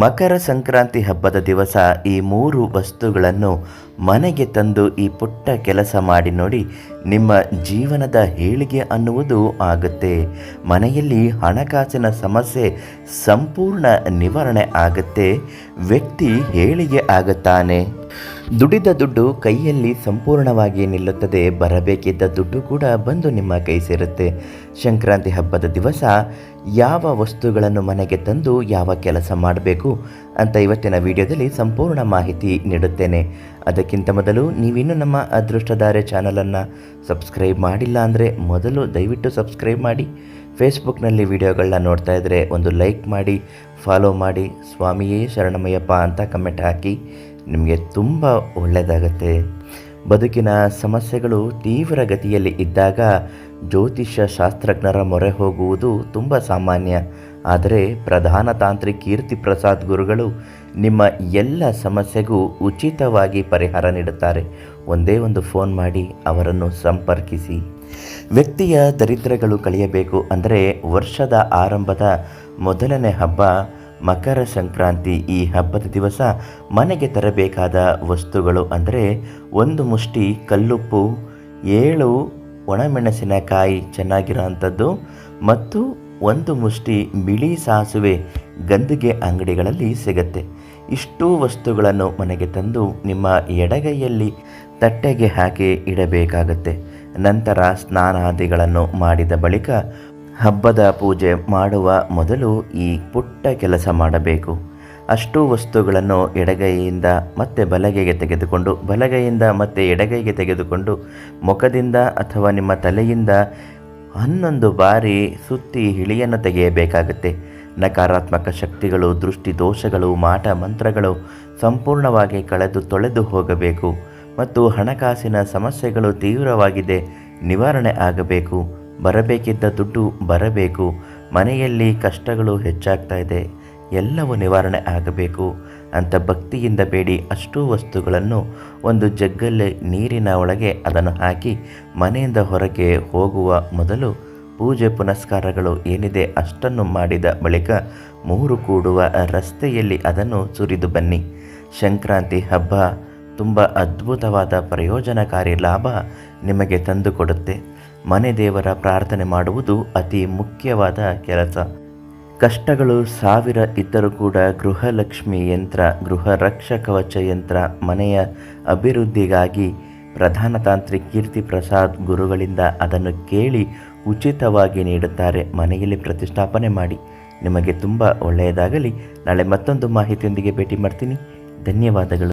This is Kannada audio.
ಮಕರ ಸಂಕ್ರಾಂತಿ ಹಬ್ಬದ ದಿವಸ ಈ ಮೂರು ವಸ್ತುಗಳನ್ನು ಮನೆಗೆ ತಂದು ಈ ಪುಟ್ಟ ಕೆಲಸ ಮಾಡಿ ನೋಡಿ ನಿಮ್ಮ ಜೀವನದ ಏಳಿಗೆ ಅನ್ನುವುದು ಆಗುತ್ತೆ. ಮನೆಯಲ್ಲಿ ಹಣಕಾಸಿನ ಸಮಸ್ಯೆ ಸಂಪೂರ್ಣ ನಿವಾರಣೆ ಆಗುತ್ತೆ. ವ್ಯಕ್ತಿ ಏಳಿಗೆ ಆಗುತ್ತಾನೆ. ದುಡಿದ ದುಡ್ಡು ಕೈಯಲ್ಲಿ ಸಂಪೂರ್ಣವಾಗಿ ನಿಲ್ಲುತ್ತದೆ, ಬರಬೇಕಿದ್ದ ದುಡ್ಡು ಕೂಡ ಬಂದು ನಿಮ್ಮ ಕೈ ಸೇರುತ್ತೆ. ಸಂಕ್ರಾಂತಿ ಹಬ್ಬದ ದಿವಸ ಯಾವ ವಸ್ತುಗಳನ್ನು ಮನೆಗೆ ತಂದು ಯಾವ ಕೆಲಸ ಮಾಡಬೇಕು ಅಂತ ಇವತ್ತಿನ ವಿಡಿಯೋದಲ್ಲಿ ಸಂಪೂರ್ಣ ಮಾಹಿತಿ ನೀಡುತ್ತೇನೆ. ಅದಕ್ಕಿಂತ ಮೊದಲು ನೀವಿನ್ನೂ ನಮ್ಮ ಅದೃಷ್ಟಧಾರೆ ಚಾನಲನ್ನು ಸಬ್ಸ್ಕ್ರೈಬ್ ಮಾಡಿಲ್ಲ ಅಂದರೆ ಮೊದಲು ದಯವಿಟ್ಟು ಸಬ್ಸ್ಕ್ರೈಬ್ ಮಾಡಿ. ಫೇಸ್ಬುಕ್ನಲ್ಲಿ ವಿಡಿಯೋಗಳನ್ನ ನೋಡ್ತಾ ಇದ್ದರೆ ಒಂದು ಲೈಕ್ ಮಾಡಿ, ಫಾಲೋ ಮಾಡಿ. ಸ್ವಾಮಿಯೇ ಶರಣಮಯ್ಯಪ್ಪ ಅಂತ ಕಮೆಂಟ್ ಹಾಕಿ. ನಿಮಗೆ ತುಂಬ ಒಳ್ಳೆಯದಾಗತ್ತೆ. ಬದುಕಿನ ಸಮಸ್ಯೆಗಳು ತೀವ್ರ ಗತಿಯಲ್ಲಿ ಇದ್ದಾಗ ಜ್ಯೋತಿಷ್ಯ ಶಾಸ್ತ್ರಜ್ಞರ ಮೊರೆ ಹೋಗುವುದು ತುಂಬ ಸಾಮಾನ್ಯ. ಆದರೆ ಪ್ರಧಾನ ತಾಂತ್ರಿಕ ಕೀರ್ತಿ ಪ್ರಸಾದ್ ಗುರುಗಳು ನಿಮ್ಮ ಎಲ್ಲ ಸಮಸ್ಯೆಗೂ ಉಚಿತವಾಗಿ ಪರಿಹಾರ ನೀಡುತ್ತಾರೆ. ಒಂದೇ ಒಂದು ಫೋನ್ ಮಾಡಿ ಅವರನ್ನು ಸಂಪರ್ಕಿಸಿ. ವ್ಯಕ್ತಿಯ ದರಿದ್ರಗಳು ಕಳೆಯಬೇಕು ಅಂದರೆ ವರ್ಷದ ಆರಂಭದ ಮೊದಲನೇ ಹಬ್ಬ ಮಕರ ಸಂಕ್ರಾಂತಿ ಈ ಹಬ್ಬದ ದಿವಸ ಮನೆಗೆ ತರಬೇಕಾದ ವಸ್ತುಗಳು ಅಂದರೆ ಒಂದು ಮುಷ್ಟಿ, ಕಲ್ಲುಪ್ಪು, ಏಳು ಒಣಮೆಣಸಿನಕಾಯಿ ಚೆನ್ನಾಗಿರೋ ಅಂಥದ್ದು ಮತ್ತು ಒಂದು ಮುಷ್ಟಿ ಬಿಳಿ ಸಾಸುವೆ ಗಂದಿಗೆ ಅಂಗಡಿಗಳಲ್ಲಿ ಸಿಗತ್ತೆ. ಇಷ್ಟೂ ವಸ್ತುಗಳನ್ನು ಮನೆಗೆ ತಂದು ನಿಮ್ಮ ಎಡಗೈಯಲ್ಲಿ ತಟ್ಟೆಗೆ ಹಾಕಿ ಇಡಬೇಕಾಗತ್ತೆ. ನಂತರ ಸ್ನಾನಾದಿಗಳನ್ನು ಮಾಡಿದ ಬಳಿಕ ಹಬ್ಬದ ಪೂಜೆ ಮಾಡುವ ಮೊದಲು ಈ ಪುಟ್ಟ ಕೆಲಸ ಮಾಡಬೇಕು. ಅಷ್ಟು ವಸ್ತುಗಳನ್ನು ಎಡಗೈಯಿಂದ ಮತ್ತೆ ಬಲಗೈಗೆ ತೆಗೆದುಕೊಂಡು, ಬಲಗೈಯಿಂದ ಮತ್ತೆ ಎಡಗೈಗೆ ತೆಗೆದುಕೊಂಡು, ಮುಖದಿಂದ ಅಥವಾ ನಿಮ್ಮ ತಲೆಯಿಂದ ಹನ್ನೊಂದು ಬಾರಿ ಸುತ್ತಿ ಹಿಳಿಯನ್ನು ತೆಗೆಯಬೇಕಾಗುತ್ತೆ. ನಕಾರಾತ್ಮಕ ಶಕ್ತಿಗಳು, ದೃಷ್ಟಿ ದೋಷಗಳು, ಮಾಟ ಮಂತ್ರಗಳು ಸಂಪೂರ್ಣವಾಗಿ ಕಳೆದು ತೊಳೆದು ಹೋಗಬೇಕು. ಮತ್ತು ಹಣಕಾಸಿನ ಸಮಸ್ಯೆಗಳು ತೀವ್ರವಾಗಿದೆ, ನಿವಾರಣೆ ಆಗಬೇಕು. ಬರಬೇಕಿದ್ದ ದುಡ್ಡು ಬರಬೇಕು. ಮನೆಯಲ್ಲಿ ಕಷ್ಟಗಳು ಹೆಚ್ಚಾಗ್ತಾ ಇದೆ. ಎಲ್ಲವೂ ನಿವಾರಣೆ ಆಗಬೇಕು. ಅಂತ ಭಕ್ತಿಯಿಂದ ಬೇಡಿ. ಅಷ್ಟೂ ವಸ್ತುಗಳನ್ನು ಒಂದು ಜಗ್ಗಲ್ಲಿ ನೀರಿನ ಒಳಗೆ ಅದನ್ನು ಹಾಕಿ ಮನೆಯಿಂದ ಹೊರಗೆ ಹೋಗುವ ಮೊದಲು ಪೂಜೆ ಪುನಸ್ಕಾರಗಳು ಏನಿದೆ ಅಷ್ಟನ್ನು ಮಾಡಿದ ಬಳಿಕ ಮೂರು ಕೂಡುವ ರಸ್ತೆಯಲ್ಲಿ ಅದನ್ನು ಸುರಿದು ಬನ್ನಿ. ಸಂಕ್ರಾಂತಿ ಹಬ್ಬ ತುಂಬ ಅದ್ಭುತವಾದ ಪ್ರಯೋಜನಕಾರಿ ಲಾಭ ನಿಮಗೆ ತಂದುಕೊಡುತ್ತೆ. ಮನೆ ದೇವರ ಪ್ರಾರ್ಥನೆ ಮಾಡುವುದು ಅತಿ ಮುಖ್ಯವಾದ ಕೆಲಸ. ಕಷ್ಟಗಳು ಸಾವಿರ ಇದ್ದರೂ ಕೂಡ ಗೃಹಲಕ್ಷ್ಮಿ ಯಂತ್ರ ಗೃಹ ರಕ್ಷ ಕವಚ ಯಂತ್ರ, ಮನೆಯ ಅಭಿವೃದ್ಧಿಗಾಗಿ ಪ್ರಧಾನ ತಾಂತ್ರಿ ಕೀರ್ತಿ ಪ್ರಸಾದ್ ಗುರುಗಳಿಂದ ಅದನ್ನು ಕೇಳಿ ಉಚಿತವಾಗಿ ನೀಡುತ್ತಾರೆ. ಮನೆಯಲ್ಲಿ ಪ್ರತಿಷ್ಠಾಪನೆ ಮಾಡಿ. ನಿಮಗೆ ತುಂಬ ಒಳ್ಳೆಯದಾಗಲಿ. ನಾಳೆ ಮತ್ತೊಂದು ಮಾಹಿತಿಯೊಂದಿಗೆ ಭೇಟಿ ಮಾಡ್ತೀನಿ. ಧನ್ಯವಾದಗಳು.